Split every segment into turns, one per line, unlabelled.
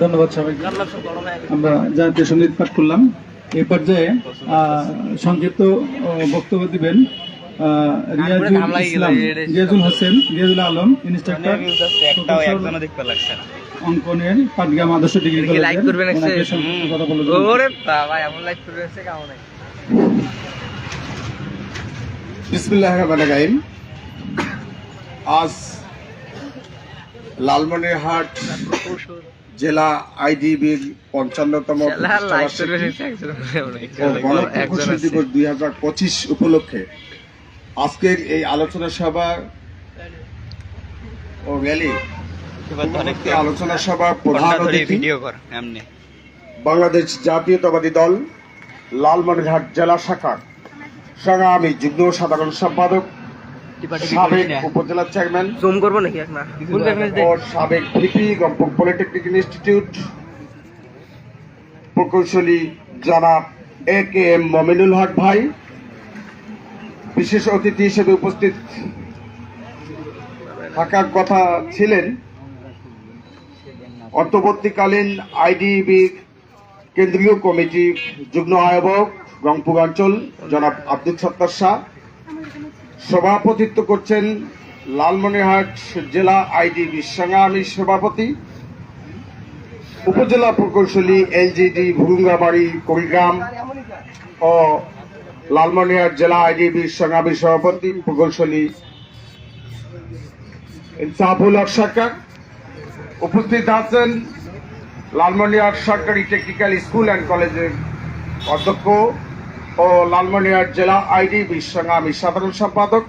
ধন্যবাদ সবাইকে। আমরা জাতীয় সংগীত পাঠ করলাম। এই পর্যায়ে সংক্ষিপ্ত বক্তব্য দিবেন আহ, রিয়াজুল ইসলাম রিয়াজুল হোসেন রিয়াজুল আলম ইনস্ট্রাক্টর অঙ্কনের পাটগ্রাম আদর্শ ডিগ্রি কলেজের কথা
বিসমিল্লাহ রহমান আজ লালমনিরহাট জেলা আইডিবির পঞ্চান্নতম গণপ্রকৌশল
আছে
দিবস দুই হাজার পঁচিশ উপলক্ষে আজকের এই আলোচনা সভা ও র্যালি আলোচনা সভা প্রধান বাংলাদেশ জাতীয়তাবাদী দল লালমনিরহাট জেলা শাখার সংগ্রামী যুগ্ম সাধারণ সম্পাদক সাবেক উপজেলা চেয়ারম্যান
জুম করব নাকি এক না
সাবেক ভিপি পলিটেকনিক ইনস্টিটিউট প্রকৌশলী জনাব এ কে এম মমিনুল হক ভাই বিশেষ অতিথি হিসেবে উপস্থিত। থাকার কথা ছিলেন অন্তর্বর্তীকালীন আইডিবি কেন্দ্রীয় কমিটি যুগ্ম আহ্বায়ক রংপুর অঞ্চল জনাব আব্দুল সত্তার শাহ সভাপতিত্ব করছেন লালমনিরহাট জেলা আইডিবি সংগ্রামী সভাপতি, উপজেলা প্রকৌশলী এলজিডি ভুরুঙ্গাবাড়ি কুড়িগ্রাম ও লালমনিরহাট জেলা আইডিবি সংগ্রামী সভাপতি, প্রকৌশলী ইনসাফুল হক সরকার। উপস্থিত আছেন লালমনিরহাট সরকারি টেকনিক্যাল স্কুল অ্যান্ড কলেজের অধ্যক্ষ ও লালমনিরহাট জেলা আইডিবি সংগ্রামী সাধারণ সম্পাদক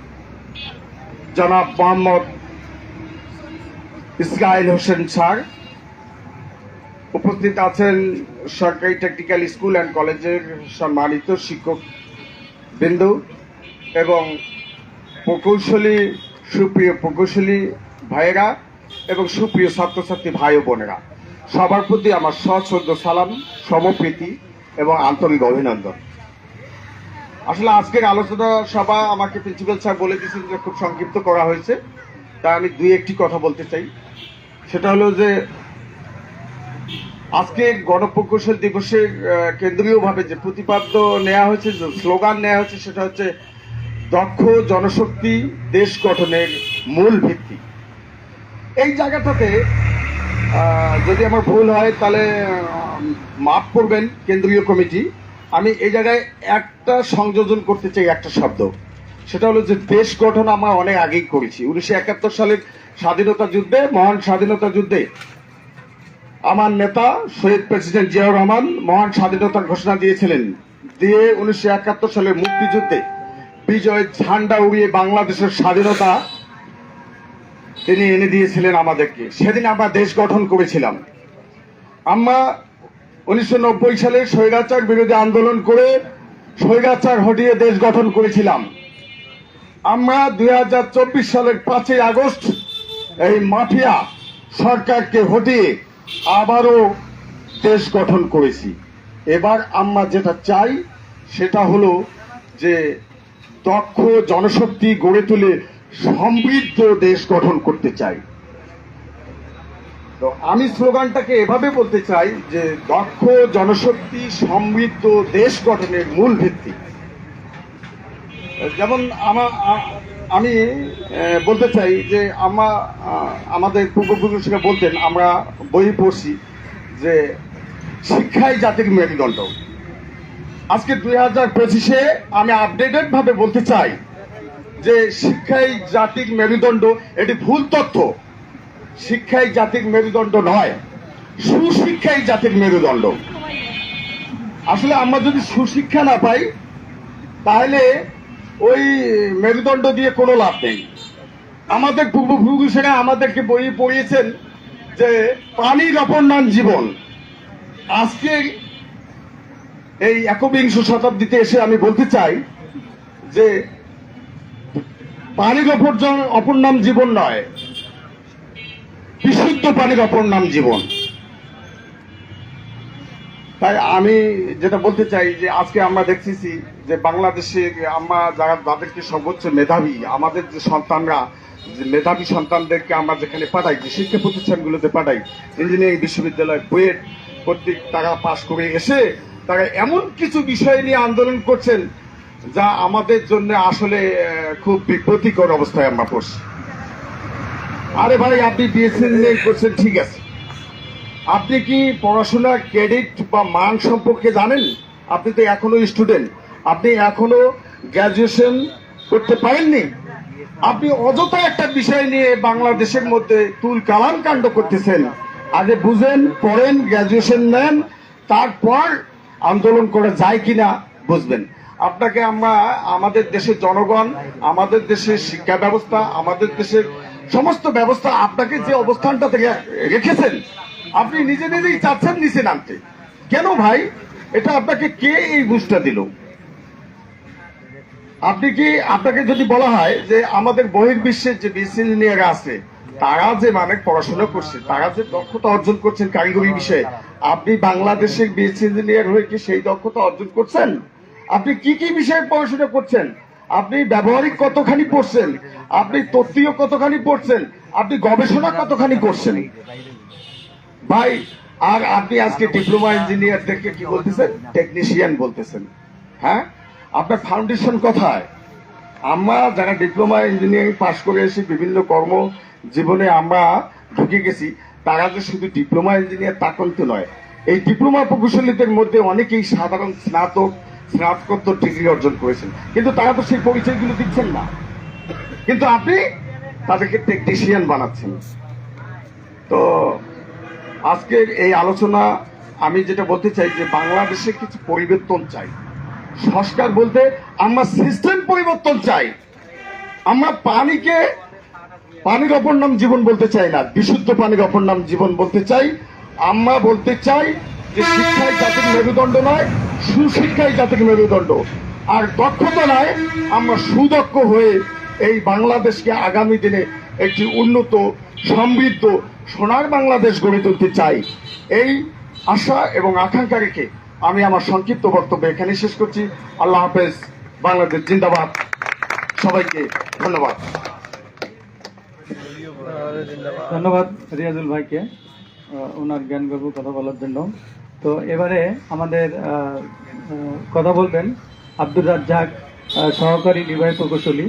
জনাব মোহাম্মদ ইসরাইল হোসেন স্যার। উপস্থিত আছেন সরকারি টেকনিক্যাল স্কুল অ্যান্ড কলেজের সম্মানিত শিক্ষক বিন্দু এবং প্রকৌশলী, সুপ্রিয় প্রকৌশলী ভাইয়েরা এবং সুপ্রিয় ছাত্রছাত্রী ভাই ও বোনেরা, সবার প্রতি আমার সশ্রদ্ধ সালাম, সমপ্রীতি এবং আন্তরিক অভিনন্দন। আসলে আজকের আলোচনা সভা আমাকে প্রিন্সিপাল স্যার বলে দিয়েছেন যে খুব সংক্ষিপ্ত করা হয়েছে। তা আমি দুই একটি কথা বলতে চাই। সেটা হলো যে আজকে গণপ্রকৌশল দিবসের আহ, কেন্দ্রীয়ভাবে যে প্রতিপাদ্য নেওয়া হয়েছে যে স্লোগান নেওয়া হয়েছে সেটা হচ্ছে দক্ষ জনশক্তি দেশ গঠনের মূল ভিত্তি। এই জায়গাটাতে যদি আমার ভুল হয় তাহলে মাফ করবেন কেন্দ্রীয় কমিটি। আমি এই জায়গায় একটা সংযোজন করতে চাই একটা শব্দ। সেটা হলো যে দেশ গঠন আমরা অনেক আগেই করেছি। উনিশশো একাত্তর সালের স্বাধীনতা যুদ্ধে, মহান স্বাধীনতা যুদ্ধে আমার নেতা শহীদ প্রেসিডেন্ট জিয়াউর রহমান মহান স্বাধীনতার ঘোষণা দিয়েছিলেন। দিয়ে উনিশশো একাত্তর সালের মুক্তিযুদ্ধে বিজয় ঝান্ডা উড়িয়ে বাংলাদেশের স্বাধীনতা তিনি এনে দিয়েছিলেন আমাদেরকে। সেদিন আমরা দেশ গঠন করেছিলাম। আমরা উনিশশো নব্বই সালে স্বৈরাচার বিরোধী আন্দোলন করে স্বৈরাচার হটিয়ে দেশ গঠন করেছিলাম। আমরা দু হাজার চব্বিশ সালের পাঁচই আগস্ট এই মাফিয়া সরকারকে হটিয়ে আবারও দেশ গঠন করেছি। এবার আমরা যেটা চাই, সেটা হলো যে দক্ষ জনশক্তি গড়ে তুলে সমৃদ্ধ দেশ গঠন করতে চাই। তো আমি স্লোগানটাকে এভাবে বলতে চাই যে দক্ষ জনশক্তি, সমৃদ্ধ দেশ গঠনের মূল ভিত্তি। যেমন আমা- আমি বলতে চাই যে আমা আমাদের পূর্বপুরুষরা বলতেন, আমরা বই পড়ছি যে শিক্ষাই জাতির মেরুদণ্ড। আজকে দুই হাজার পঁচিশে আমি আপডেটেড ভাবে বলতে চাই যে শিক্ষাই জাতির মেরুদণ্ড, এটি ভুল তথ্য। শিক্ষাই জাতির মেরুদণ্ড নয়, সুশিক্ষাই জাতির মেরুদণ্ড। আসলে আমরা যদি সুশিক্ষা না পাই, তাহলে ওই মেরুদণ্ড দিয়ে কোনো লাভ নেই। আমাদের পূর্বপুরুষেরা আমাদেরকে বই পড়িয়েছেন যে পানির অপর নাম জীবন। আজকে এই একবিংশ শতাব্দীতে এসে আমি বলতে চাই যে পানির অপর অপর নাম জীবন নয় বিশুদ্ধ পানির অপর নাম জীবন। তাই আমি যেটা বলতে চাই যে আজকে আমরা দেখতেছি যে বাংলাদেশে আমরা যারা তাদেরকে সর্বোচ্চ মেধাবী, আমাদের যে সন্তানরা, যে মেধাবী সন্তানদেরকে আমরা যেখানে পাঠাই, যে শিক্ষা প্রতিষ্ঠানগুলোতে পাঠাই, ইঞ্জিনিয়ারিং বিশ্ববিদ্যালয় বুয়েট কর্তৃক তারা পাশ করে এসে তারা এমন কিছু বিষয় নিয়ে আন্দোলন করছেন যা আমাদের জন্য আসলে খুব বিব্রতিকর অবস্থায় আমরা পড়ছি। আরে ভাই, আপনি বিএসএনএল করছেন, ঠিক আছে। আপনি কি পড়াশোনা, ক্রেডিট বা মান সম্পর্কে জানেন? আপনি তো এখনও স্টুডেন্ট। আপনি এখনও গ্রাজুয়েশন করতে পারেননি? আপনি অযথা একটা বিষয় নিয়ে বাংলাদেশের মধ্যে তুল কালাম কাণ্ড করতেছেন। আগে বুঝেন, পড়েন গ্রাজুয়েশন নেন, তারপর আন্দোলন করা যায় কিনা বুঝবেন। আপনাকে আমরা, আমাদের দেশের জনগণ, আমাদের দেশের শিক্ষা ব্যবস্থা, আমাদের দেশের সমস্ত ব্যবস্থা আপনাকে যে অবস্থানটা থেকে রেখেছেন, আপনি নিজে নিজেই চাচ্ছেন নিচে নামতে। কেন ভাই? এটা আপনাকে কে এই বুঝটা দিল? আপনি কি, আপনাকে যদি বলা হয় যে আমাদের বহির্বিশ্বের যে ইঞ্জিনিয়ার আছে, তারা যে মানে পড়াশোনা করছে, তারা যে দক্ষতা অর্জন করছেন কারিগরি বিষয়ে, আপনি বাংলাদেশের বিএস ইঞ্জিনিয়ার হয়ে কি সেই দক্ষতা অর্জন করছেন? আপনি কি কি বিষয়ে পড়াশোনা করছেন? আপনি ব্যবহারিক কতখানি পড়ছেন? আপনি তত্ত্বীয় কতখানি পড়ছেন? আপনি গবেষণা কতখানি করছেন? ভাই, আর আপনি আজকে ডিপ্লোমা ইঞ্জিনিয়ারদেরকে কি বলতেছেন? টেকনিশিয়ান বলতেছেন। হ্যাঁ? আপনার ফাউন্ডেশন কোথায়? আমরা যারা ডিপ্লোমা ইঞ্জিনিয়ারিং পাশ করে এসে বিভিন্ন কর্ম জীবনে আমরা ঢুকে গেছি, তারা যে শুধু ডিপ্লোমা ইঞ্জিনিয়ার তা কিন্তু নয়। এই ডিপ্লোমা প্রকৌশলীদের মধ্যে অনেকেই সাধারণ স্নাতক স্নাতকোত্তর ডিগ্রি অর্জন করেছেন। কিন্তু তারা তো সেই পরিচয়গুলো দিচ্ছেন না। কিন্তু আপনি তাদেরকে টেকনিশিয়ান বানাচ্ছেন। তো আজকের এই আলোচনা, আমি যেটা বলতে চাই যে বাংলাদেশে কিছু পরিবর্তন চাই। সংস্কার বলতে আমরা সিস্টেম পরিবর্তন চাই। আমরা পানিকে, পানির অপর নাম জীবন বলতে চাই না, বিশুদ্ধ পানির অপর নাম জীবন বলতে চাই। আমরা বলতে চাই যে শিক্ষায় জাতির মেরুদণ্ড নয় সুশিক্ষাই জাতির মেরুদণ্ড আর দক্ষতা নয় আমরা সুদক্ষ হয়ে এই বাংলাদেশকে আগামী দিনে একটি উন্নত, সমৃদ্ধ, সোনার বাংলাদেশ গড়ে তুলতে চাই। এই আশা এবং আকাঙ্ক্ষা রেখে আমি আমার সংক্ষিপ্ত বক্তব্য এখানে শেষ করছি। আল্লাহ হাফেজ, বাংলাদেশ জিন্দাবাদ। সবাইকে ধন্যবাদ।
ধন্যবাদ রিয়াজুল ভাইকে ওনার জ্ঞান গর্ব কথা বলার জন্য। তো এবারে আমাদের কথা বলবেন আব্দুর রাজ্জাক সহকারী নির্বাহী প্রকৌশলী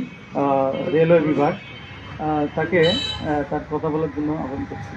রেলওয়ে বিভাগ তাকে তার কথা বলার জন্য আহ্বান করছি।